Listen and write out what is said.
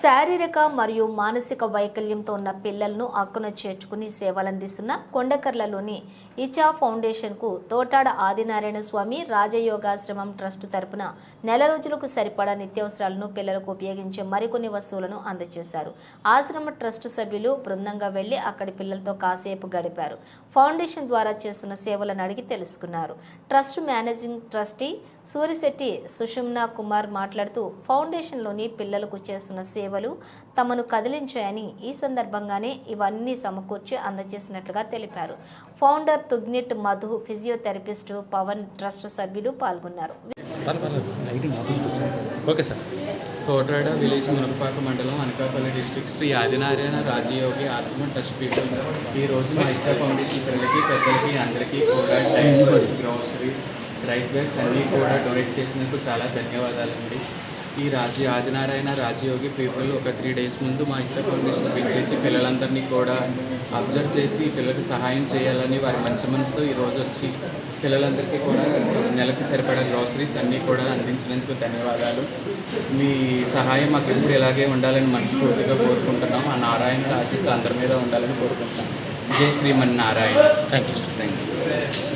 శారీరక మరియు మానసిక వైకల్యంతో ఉన్న పిల్లలను అక్కున చేర్చుకుని సేవలందిస్తున్న కొండకర్లలోని ఇచా ఫౌండేషన్కు తోటాడ ఆదినారాయణ స్వామి రాజయోగాశ్రమం ట్రస్ట్ తరపున నెల రోజులకు సరిపడా నిత్యావసరాలను పిల్లలకు ఉపయోగించే మరికొన్ని వస్తువులను అందజేశారు. ఆశ్రమ ట్రస్ట్ సభ్యులు బృందంగా వెళ్ళి అక్కడి పిల్లలతో కాసేపు గడిపారు. ఫౌండేషన్ ద్వారా చేస్తున్న సేవలను అడిగి తెలుసుకున్నారు. Trust managing trustee Surisetti Sushumna Kumar మాట్లాడుతూ ఫౌండేషన్లోని పిల్లలకు చేస్తున్న సేవలు తమను కదిలించాయని ఈ సందర్భంగానే ఇవన్నీ సమకూర్చి అందజేసినట్లుగా తెలిపారు. ఫౌండర్ తుగ్నిట్ మధు ఫిజియోథెరపిస్ట్ పవన్ ట్రస్ట్ సభ్యులు పాల్గొన్నారు. Okay sir. Thotarada village Munakapaka మండలం అనకాపల్లి డిస్టిక్ శ్రీ ఆదినారాయణ రాజయోగి ఆశ్రమం ట్రస్ట్ పీపుల్ ఈ రోజు మా ఇచ్చా ఫౌండేషన్ పిల్లలకి పెద్దలకి అందరికీ కూడా డైపర్స్ గ్రోసరీస్ రైస్ బ్యాగ్స్ అన్నీ కూడా డొనేట్ చేసినందుకు చాలా ధన్యవాదాలండి. ఈ రాజీ ఆదినారాయణ రాజయోగి పీపుల్ ఒక త్రీ డేస్ ముందు మా ఇచ్చా ఫౌండేషన్ పిలిచేసి పిల్లలందరినీ కూడా అబ్జర్వ్ చేసి పిల్లలకి సహాయం చేయాలని వారి మంచి మనసుతో ఈరోజు వచ్చి పిల్లలందరికీ కూడా నెలకి సరిపడా గ్రోసరీస్ అన్నీ కూడా అందించినందుకు ధన్యవాదాలు. మీ సహాయం మాకు ఎప్పుడు ఇలాగే ఉండాలని మనస్ఫూర్తిగా కోరుకుంటున్నాం. ఆ నారాయణ ఆశీస్సులు అందరి మీద ఉండాలని కోరుకుంటున్నాం. జై Shrimannarayana. Thank you thank you